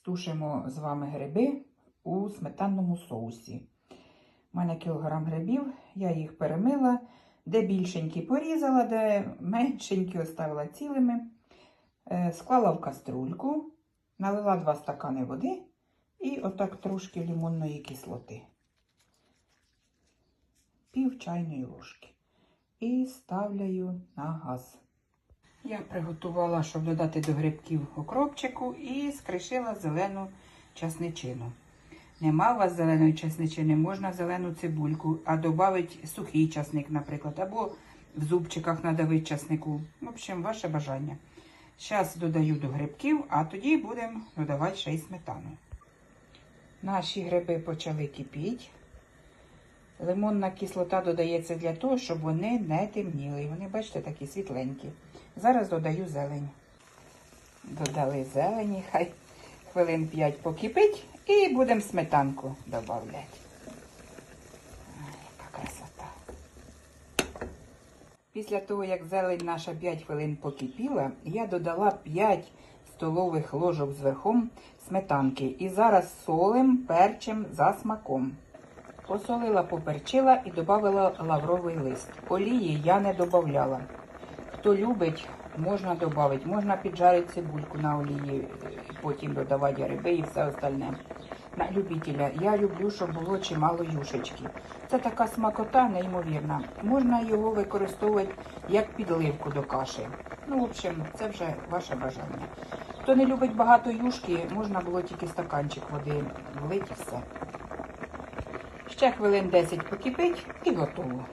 стушимо з вами гриби у сметанному соусі. У мене кілограм грибів, я їх перемила, де більшенькі порізала, де меншенькі оставила цілими. Е, Склала в каструльку, налила 2 стакани води і отак трошки лимонної кислоти. Пів чайної ложки. І ставляю на газ. Я приготувала, щоб додати до грибків окропчику і скришила зелену часничину. Нема у вас зеленої часничини, можна зелену цибульку, а додати сухий часник, наприклад, або в зубчиках надавити часнику. В общем, ваше бажання. Зараз додаю до грибків, а тоді будемо додавати ще й сметану. Наші гриби почали кипіти. Лимонна кислота додається для того, щоб вони не темніли. Вони, бачите, такі світленькі. Зараз додаю зелень. Додали зелені, хай хвилин 5 покипить і будемо сметанку додавати. Яка красота. Після того, як зелень наша 5 хвилин покипіла, я додала 5 столових ложок з верхом сметанки. І зараз солим, перчим за смаком. Посолила, поперчила і додала лавровий лист. Олії я не додавала. Хто любить, можна додати. Можна піджарити цибульку на олії, потім додавати гриби і все остальне. На любителя. Я люблю, щоб було чимало юшечки. Це така смакота неймовірна. Можна його використовувати як підливку до каші. Ну, в общем, це вже ваше бажання. Хто не любить багато юшки, можна було тільки стаканчик води влити все. Ще хвилин 10 покипить і готово.